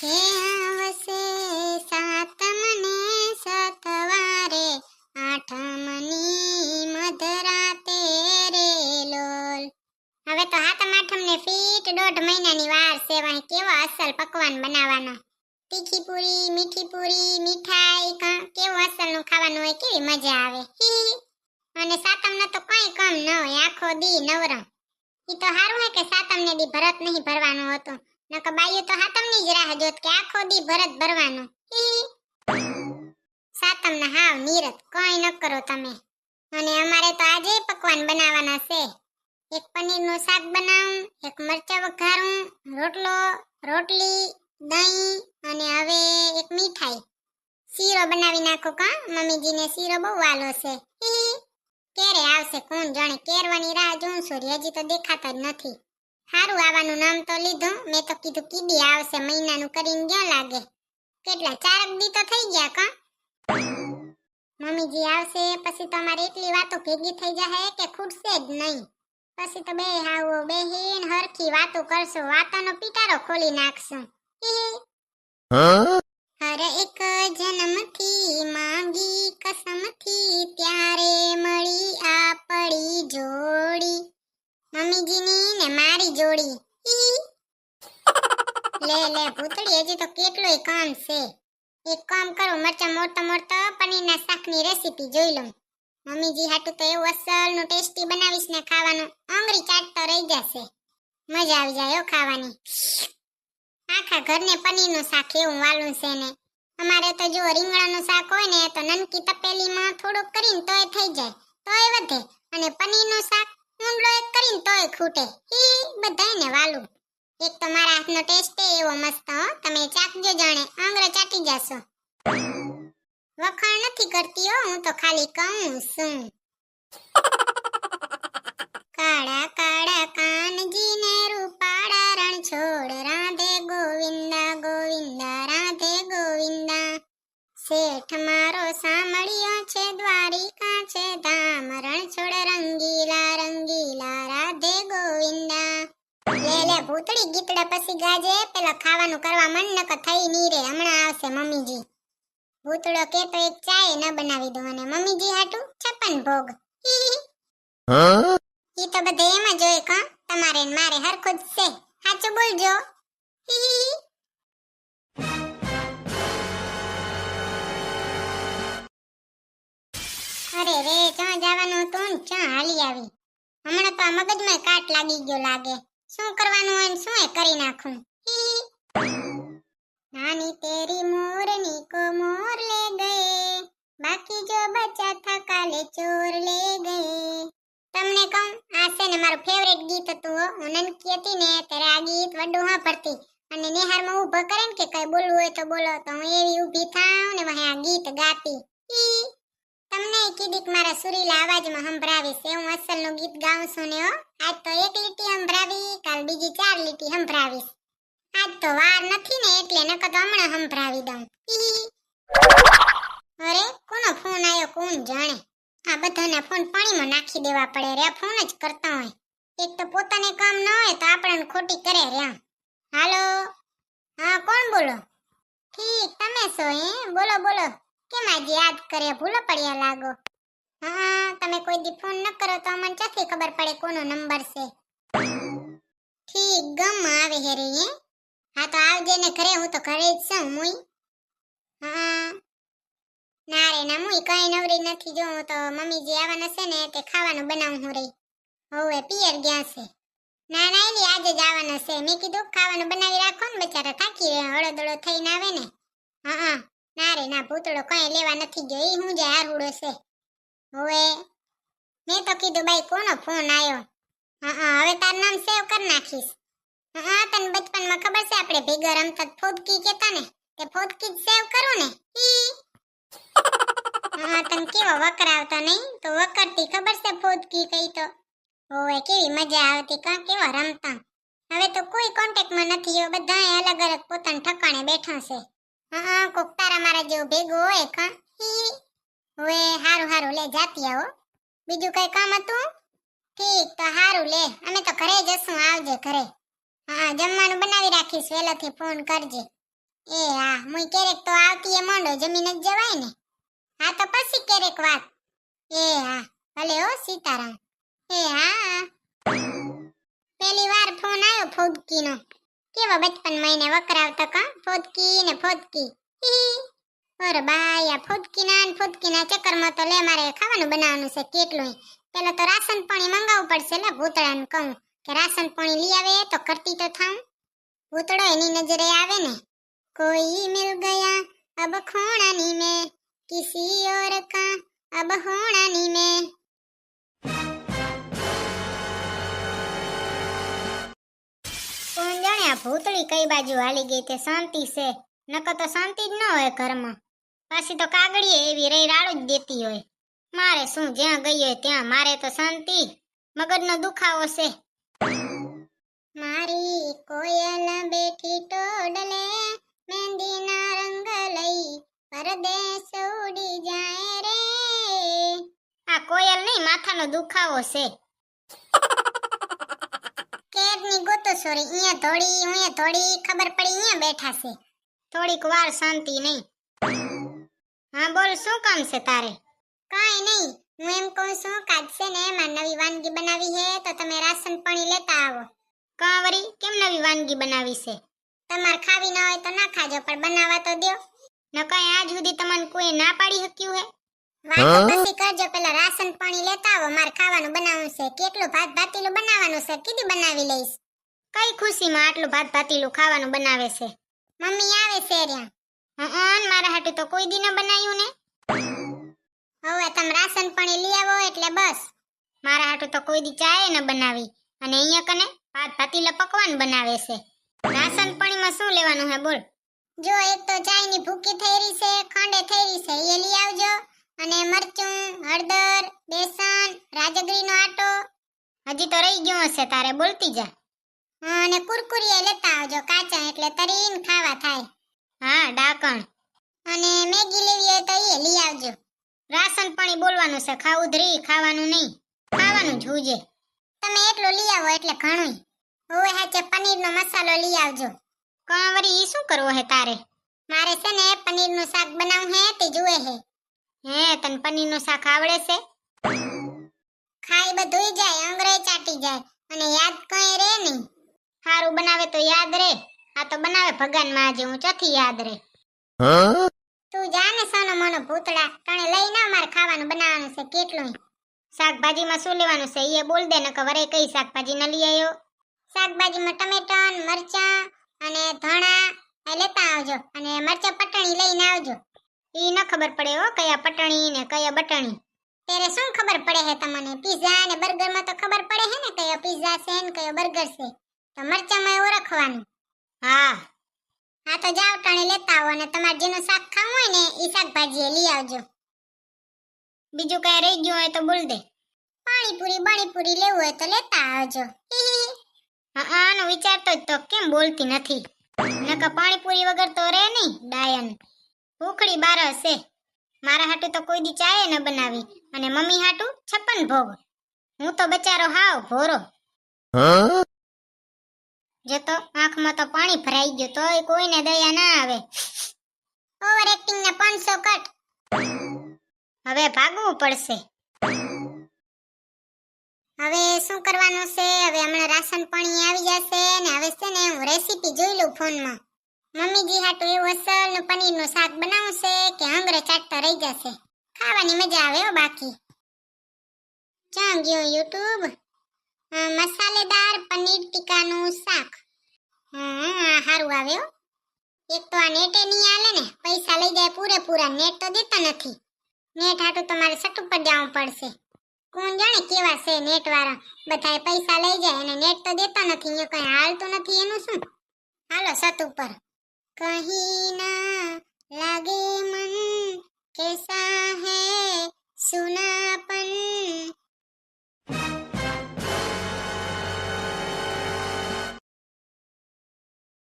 હે આવશે સતવારે આઠમની મધરાતે રે હવે તો હાતમ આઠમને ફીટ દોઢ મહિનાની વાર છે કેવો અસલ પકવાન બનાવવાનો? તીખી પૂરી, મીઠી પૂરી, મીઠાઈ કેવું અસલનું ખાવાનું હોય કેવી મજા આવે. અને સાતમનો તો કઈ કમ ન હોય, આખો દી નવરમ ઈ તો સારું હે કે સાતમને દી ભરત નહીં ભરવાનું હતું. નકર બાયું તો હાતમની જ રાહ જોત કે આખો દી ભરત ભરવાનું. સાતમના હાવ નીરત કઈ ન કરો તમે. અને અમારે તો આજે પકવાન બનાવવાના છે. એક પનીરનું શાક બનાવું, એક મરચાં વઘારું, રોટલો, રોટલી, દહીં અને હવે એક મીઠાઈ. શીરો બનાવી નાખો કા? મમ્મીજીને શીરો બહુ વાલો છે. ક્યારે આવશે કોણ જાણે? કેરવાની રાહ જોઉં છું. હજી તો દેખાતા જ નથી. હારું આવવાનું નામ તો લીધું. મેં તો કીધું કીડી આવશે મહિનાનું કરીને ક્યાં લાગે. કેટલા ચારક દી તો થઈ ગયા કા? મમ્મીજી આવશે પછી તો અમારે એટલી વાતો ભેગી થઈ જાય કે ખૂટશે જ નહીં. પછી તો બે હાવો બેહીન હરખી વાતો કરશો. વાતોનો પીટારો ખોલી નાખશું. હર એક જન્મથી માંગી કસમથી ત્યારે મમ્મીજીની ને મારી જોડી. લે લે, ભૂતળી, હજી તો કેટલુંય કામ છે. એક કામ કરો, મરચા મોટા મોટા પનીરના શાકની રેસીપી જોઈ લઉં. મમ્મીજી હાટુ તો એવું અસલનું ટેસ્ટી બનાવીશ ને ખાવાનું. આંગળી ચાટતો રહી જશે. મજા આવી જાય હો ખાવાની. આખા ઘરને પનીરનું શાક એવું વાલું છે ને. અમારે તો જો રીંગણાનું શાક હોય ને તો નનકી તપેલીમાં થોડુંક કરીને તોય થઈ જાય. તોય વધે. અને પનીરનું શાક ઊંડો એક કરીને તોય ખૂટે. એ બધાને વાલું. એક તો મારા હાથનો ટેસ્ટ એવો મસ્ત, હો. તમે ચાખજો જાણે. આંગળો ચાટી જશો. વખાણ નથી કરતી, હો. હું તો ખાલી કહું છું. ભૂતળી ગીતડા પછી ગાજે, પેલા ખાવાનું કરવા મન નક થઈ ની રે હમણાં આવશે મમ્મીજી. ભૂતળો કે તો એક ચાય ન બનાવી દો અને મમ્મીજી હાટુ છપ્પન ભોગ. ઈ તો બધે એમ જ હોય કા તમારે મારે હરખું જ છે. સાચું બોલજો. અરે રે ક્યાં જવાનું હતું ને ક્યાં હાલી આવી. હમણાં તો આ મગજમાં કાટ લાગી ગયો લાગે. શું કરવાનું હોય શું એ કરી નાખું. નાની તેરી મોરની કો મોર લે ગયે, બાકી જો બચા થા કાલે ચોર લે ગયે. તમને કહું, આ છે ને મારું ફેવરેટ ગીત હતું હો નનકી હતી ને ત્યારે આ ગીત વડું હા પડતી. અને નિહારમાં ઊભો કરે ને કે કઈ બોલવું હોય તો બોલો, તો હું એવી ઊભી થાઉં ને વહે આ ગીત ગાતી. ઈ કીધીક મારા સુરીલા અવાજમાં સંભળાવીશ હું અસલનું ગીત ગાઉં છું ને હો. આજ તો એક લીટી સંભળાવી, કાલ બીજી ચાર લીટી સંભળાવીશ. આજ તો વાર નથી ને, એટલે નકર તો હમણાં સંભળાવી દઉં. અરે, કોનો ફોન આવ્યો કોણ જાણે? આ બધાના ફોન પાણીમાં નાખી દેવા પડે રે ફોન જ કરતા હોય. એક તો પોતાને કામ ન હોય તો આપણને ખોટી કરે રે હાલો? હા, કોણ બોલો? ઠીક, તમે છો, હે? બોલો બોલો. કેમ આજે યાદ કરે ભૂલો પડ્યા લાગો. હા, તમે કોઈ દી ફોન ન કરો તો અમને ક્યાંથી ખબર પડે કોનો નંબર છે? ઠીક, ગમ આવે હે રે, હે? હા, તો આવજે ને ઘરે, હું તો ઘરે જ છું, મુઈ. હા. ના રે, ના, મુઈ કઈ નવરી નથી. જો, હું તો મમ્મીજી આવવાના છે ને, તે ખાવાનું બનાવું હું રહી હવે, પિયર ગયા છે? ના ના એલી આજે જ આવવાના છે. મેં કીધું, ખાવાનું બનાવી રાખો ને બચારા થાકી રહ્યા હળદળો થઈને આવે ને. હા હા. ના રે ના કઈ લેવા નથી ગઈ હું જાય હારુડો છે? હવે મેં તો કીધું ભાઈ કોનો ફોન આવ્યો હા હવે તાર નામ સેવ કરી નાખીશ. હા તને બચપનમાં ખબર છે આપણે ભેગા રમતા ફોદકી કેતા ને? તે ફોદકી જ સેવ કરું ને? હા તને કેવો વકર આવતા નહીં? તો વકરતી ખબર છે ફોદકી કઈ તો? ઓય કેવી મજા આવતી કા? કેવા રમતા? હવે તો કોઈ કોન્ટેક્ટમાં નથી બધા અલગ અલગ પોતાના ઠકાણે બેઠા છે. હા, કોક તારા મારા જેવું ભેગું હોય કા હવે હારું હારું, લે, જાતી આવો. બીજું કઈ કામ હતું? ઠીક, તો હારું, લે, અમે તો ઘરે જશું આવજે ઘરે. હા, જમવાનું બનાવી રાખીશ વહેલાથી ફોન કરજે. એ, હા હું ક્યારેક તો આવતી એ મોંડો, જમીન જ જવાય ને. હા, તો પછી ક્યારેક વાત. એ, હા, ભલે હો, સીતારામ. એ, હા પેલી વાર ફોન આવ્યો ફોદકીનો. કેવા બચપનમાં એને વકરાવતા કા? ફોદકી ને ફોદકી. અરે બાય ફોદકીના ને ફોદકીના ચક્કરમાં તો લે, મારે ખાવાનું બનાવવાનું છે કેટલું પેલા તો રાશન પાણી મંગાવવું પડશે, લે, ભૂતળાને કહું કે રાશન પાણી લઈ આવે તો કરતી તો થાઉં. ભૂતળો એની નજરે આવે ને. કોઈ મિલ ગયા અબ ખોણાની મેં, કિસી ઓર કા અબ હોણાની મેં. જાણે આ ભૂતળી કઈ બાજુ હાલી ગઈ તે શાંતિ છે, નકર તો શાંતિ જ ન હોય ઘરમાં. પાછી તો કાગડીએ એવી રહી રાડો જ દેતી હોય. મારે શું જ્યાં ગઈ હોય ત્યાં મારે તો શાંતિ, મગજનો દુખાવો છે. મારી કોયલ બેઠી ટોડલે મહેંદીના રંગ લઈ પરદેશ ઉડી જાય રે. આ કોયલ નહીં, માથાનો દુખાવો છે. ગોતો સોરી અહીંયા થોડી અહીંયા થોડી ખબર પડી અહીંયા બેઠા છે. થોડીક વાર શાંતિ નહીં. હા બોલ શું કામ છે તારે? કાંઈ નહીં હું એમ કહું છું કાજ છે ને એમાં નવી વાનગી બનાવી છે તો તમે રાશન પાણી લેતા આવો. કાંવરી કેમ નવી વાનગી બનાવી છે? તમારે ખાવી ના હોય તો ના ખાજો પણ બનાવવા તો દો ન કઈ આજ સુધી તમને કોઈ ના પાડી શક્યું હે? વાત પછી કરજો પેલા રાશન પાણી લેતા આવો મારે ખાવાનું બનાવવું છે. કેટલું ભાત ભાતીલું બનાવવાનું છે કીધી બનાવી લઈશ. કઈ ખુશીમાં આટલું ભાત ભાતીલું ખાવાનું બનાવે છે? મમ્મી આવે છે રહ્યા મારા હાટુ તો કોઈ દી બનાવ્યું ને. હવે તમે રાશન પાણી લઈ આવો એટલે બસ. મારા હાટુ તો કોઈ દી ચાય ન બનાવી. અને અહીંયા કને ભાત ભાતીલા પકવાન બનાવે છે. રાશન પાણીમાં શું લેવાનું હે બોલ? જો એક તો ચાયની ભૂકી થઈ છે, ખાંડે થઈ છે, એ લઈ આવજો. અને મરચું, હળદર, બેસન, રાજગરીનો આટો. હજી તો રહી ગયો હશે તારે, બોલતી જા. અને કુરકુરિયા લેતા આવજો કાચા એટલે તરીને ખાવા થાય. હા ડાકણ. અને મેગી લેવી હોય તો એ લઈ આવજો. રાશન પાણી બોલવાનું છે ખાવું ધરી ખાવાનું નહીં. ખાવાનું જોજે તમે એટલું લઈ આવો એટલે ઘણું હવે હાચે પનીરનો મસાલો લઈ આવજો. કાંવરી ઈ શું કરવો હે તારે? મારે છે ને પનીરનું શાક બનાવું હે તે જુએ હે. હે તને પનીરનું શાક આવડે છે? ખાઈ બધુંય જાય અંગરે ચાટી જાય અને યાદ કઈ રે નહીં. સારું બનાવે તો યાદ રે. આ તો બનાવે ભગવાનમાં આજે હું ચોથી યાદ રે. તું જાને સોનો મોનો ભૂતડા તને લઈ ના મારે ખાવાનું બનાવવાનું છે કેટલું શાકભાજીમાં શું લેવાનું છે? એ બોલ દે ને વરે કઈ શાકભાજી ન લઈ આવ્યો શાકભાજીમાં ટમેટા મરચા અને ધણા એ લેતા આવજો. અને મરચાં પટણી લઈને આવજો. ઈ ન ખબર પડે હો કયા પટણી ને કયા બટણી. ત્યારે શું ખબર પડે હે તમને? પીઝા અને બર્ગરમાં તો ખબર પડે હે ને કયો પીઝા છે ને કયો બર્ગર છે? તો મરચામાં ઓળખવાનું હા. હા તો જાવ ટાણે લેતા આવો અને તમારે જેનું શાક ખાવું હોય ને એ શાકભાજી લઈ આવજો. બીજું કઈ રહી ગયું હોય તો બોલ દે. પાણીપુરી બાણીપુરી લેવું હોય તો લેતા આવજો. હા આનો વિચારતો જ તો કેમ બોલતી નથી? નકર પાણીપુરી વગર તો રે નહીં ડાયન. ભૂખડી બાર હશે. મારા હાટુ તો કોઈ દી ચાય ન બનાવી અને મમ્મી હાટુ છપ્પન ભોગ. હું તો બચારો હાવ ભોરો. જતો આંખમાં તો પાણી ભરાઈ ગયું, તોય કોઈને દયા ના આવે. ઓવર એક્ટિંગ ને 500 કટ. હવે ભાગવું પડશે. હવે શું કરવાનું છે? હવે હમણાં રાશન પાણી આવી જશે ને હવે છે ને હું રેસીપી જોઈ લઉં ફોનમાં. મમ્મીજી હાટુ એવું પનીરનું શાક બનાવશે કે હંગરે ચાટતા રહી જશે. ખાવાની મજા આવે બાકી. ક્યાં ગયો યુટ્યુબ મસાલેદાર પનીર ટીકાનું શાક. હા સારું આવે એક તો આ નેટે નહીં આલે ને, પૈસા લઈ જાય પૂરેપૂરા, નેટ તો દેતા નથી. નેટ હાટું તમારે સટ ઉપર જવું પડશે. કોણ જાણે કેવા છે નેટવાળા. બધાએ પૈસા લઈ જાય અને નેટ તો દેતા નથી અહીંયા કંઈ હાલતું નથી એનું શું? હાલો સત ઉપર. કહી ના લાગે મન, કેસા હે સુનાપન